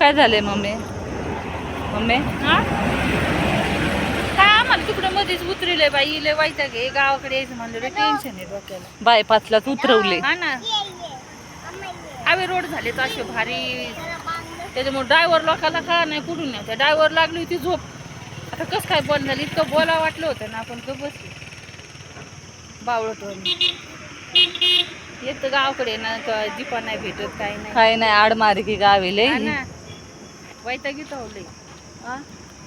काय झालंय mummy? Mummy? हा? काय आम्हाला तिकडं मध्येच उतरले बाई लय वाईट घे गावाकडे यायचं म्हणलं टेन्शन आहे डोक्याला. बायपासलाच उतरवले. हा ना. हायवे रोड झाले तर असे भारी. त्याच्यामुळे ड्रायव्हर लोकांना का नाही कुठून नाही ड्रायव्हर लागली होती झोप. आता कसं काय बंद झाली इतकं बोला वाटलं होतं ना आपण का बसलो. बावळत एक तर गावाकडे ना जीपा नाही भेटत काही नाही. काय नाही आडमारी की गावी लय हा ना. वैतागी लय हा?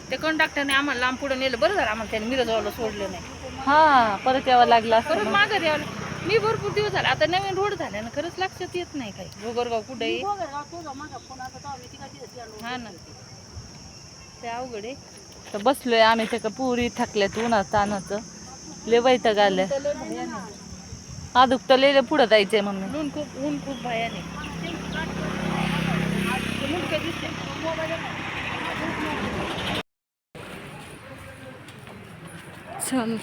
ते कंडक्टरने आम्हाला लांब पुढे नेलं. बरं झालं आम्हाला त्याने मिरजवाला सोडलं नाही. हा परत यावं लागलं परत मग. माघारी आलं मी भरपूर दिवस झाला. आता नवीन रोड झाल्यानं खरंच लक्षात येत नाही काही. गोगरगाव कुठे आहे हा ना. ते अवघड आहे. तर बसलोय आम्ही त्या पुरी थकल्यात उन्हात तानाचं. लय वैताग आलं. आदुक तर लय पुढं जायचंय मम्मी ऊन खूप ऊन खूप ते दिसते. चल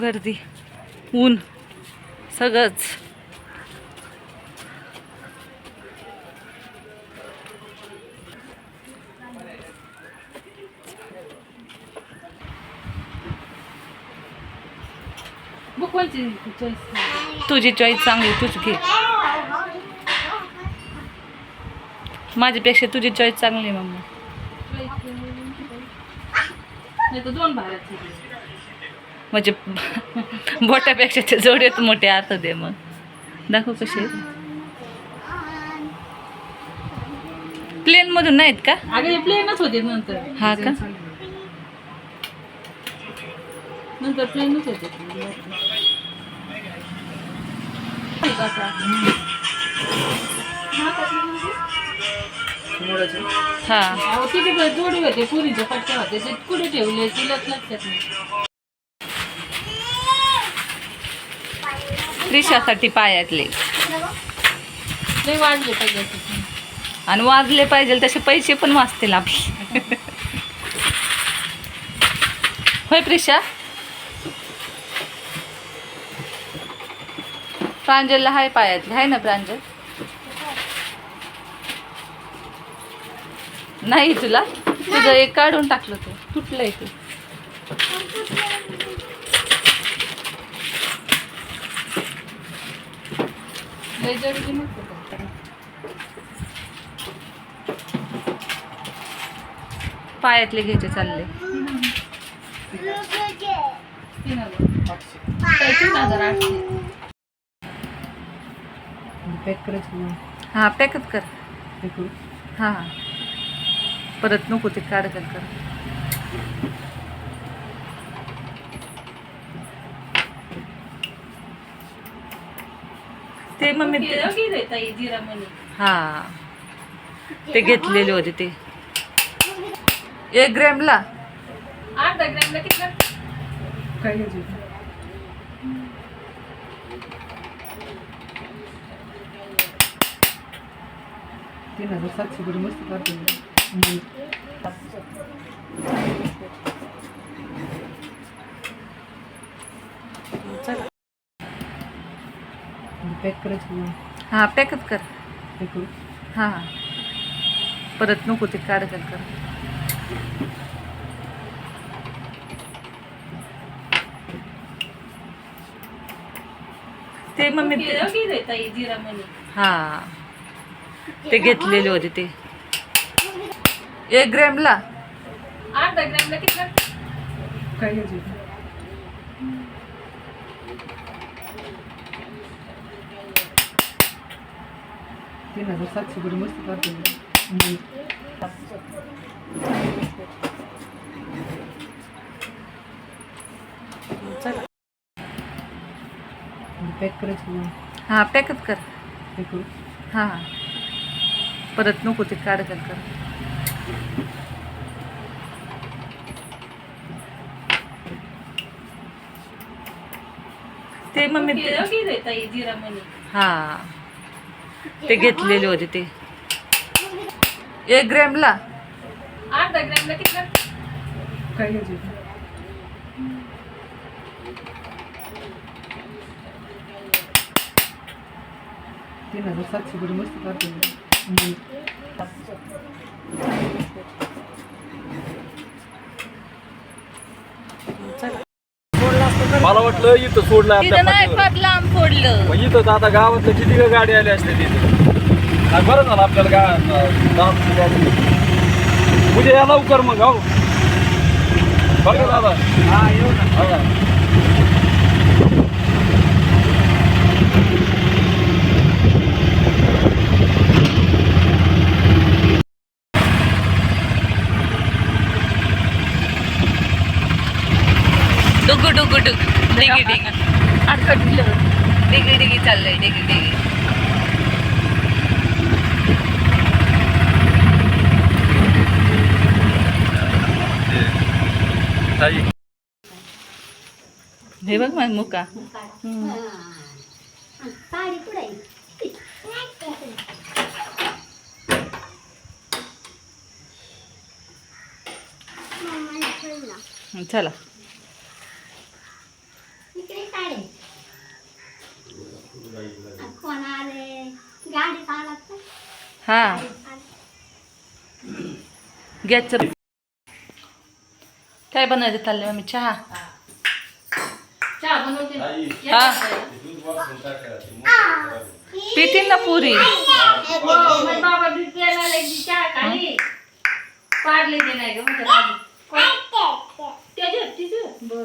गर्दी ऊन सगळंच. तुझी चॉईस चांगली तूच घे. माझ्यापेक्षा तुझी चॉईस चांगली आहे मम्मी. नाही तर दोन म्हणजे बोटापेक्षा ते जोड्यात मोठे अर्थ दे मग. दाखव कसे प्लेन मधून नाहीत का? अगं प्लेनच होते नंतर. हा का? नंतर प्लेनच होते. हा. अहो, किती वेळ जोडी होते पुरीच्या पट्ट्या होते ते कुठे ठेवले तिलाच लक्षात नाही. त्रिशासाठी पायातले. लय वाढले पाहिजे आणि वाजले पाहिजे तसे पैसे पण वाचतील आपले. होय प्रिशा प्रांजलला हाय पायातले हाय ना प्रांजल? नाही तुला? तुझं एक काढून टाकलं तू. तुटलंय ते. पायातले घ्यायचे चालले. हा पॅकच कर. करू? हा. परत नको ते काढ कर. कर ते मम्मी हा. ते घेतलेले होते ते. एक ग्रॅमला. अर्धा ग्रॅमला किती सातशे मस्त काढतो पॅक करायचं हा पॅकच कर. हे करू हा. परत नको ते काढ कर कर. ते मम्मी जिरा मनी. हा. ते घेतलेले होते ते. एक ग्रॅमला. अर्धा ग्रॅमला किती लागतं? काय घ्यायचं? तीन हजार सातशे कडे मस्त पॅक करायचं हा पॅकच कर. हे करू. हा. हा परत नको ते काढ कर कर. ते मम्मी हा. ते घेतलेले होते ते. एक ग्रॅमला. अर्धा ग्रॅमला किती? लागतं? काय घ्यायचं? तीन हजार सातशे मस्त काढतो मला वाटलं इथं सोडलं आपल्या तिथं नाही फाटीवर. फार लांब फोडलं मग इथं तर आता गावातलं किती गाडी आली असते तिथे काय बरं झालं आपल्याला गा गाडी उद्या या लवकर मग हो. बघा दादा? हा येऊ ना. डुगू डुगू डुग. डिगी डिगी. अडकटलं डिगी डिगी चाललंय डिगी डिगी. हे बघ माझ मुका. चला. हा। गॅसचं काय बनवायचं चाललंय मम्मी चहा चहा बनवते ना. हा। पितील ना पुरी। हो, माझे बाबा दूध प्यायला लागले की चहा खाली पाडले ते नाही ग म्हणजे राजी. कोण? त्याच्यात तिचं बरं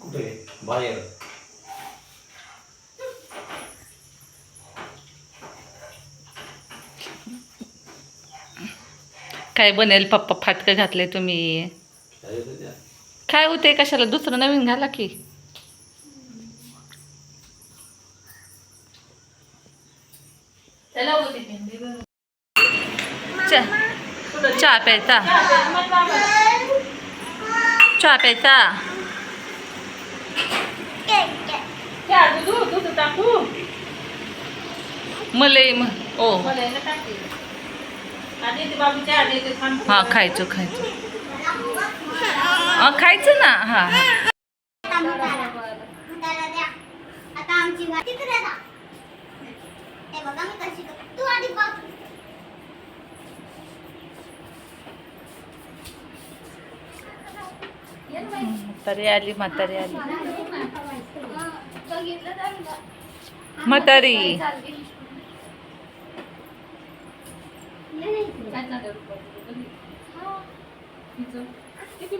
कुठे बाहेर काय बनेल पप्पा फाटकं घातले तुम्ही? काय होते कशाला? दुसरं नवीन घाला की. त्याला होती ती. मी बरं. चहा प्यायचा चहा प्यायचा चहा दूध दूध टाकू मलई म ओ हा खायचं खायचं हा, खायचं ना हा आता आमची गाडी तिकडे जा हे बघा मी कशी करते. तू आधी बघ म्हातारी आली म्हातारी आली? म्हातारी. किती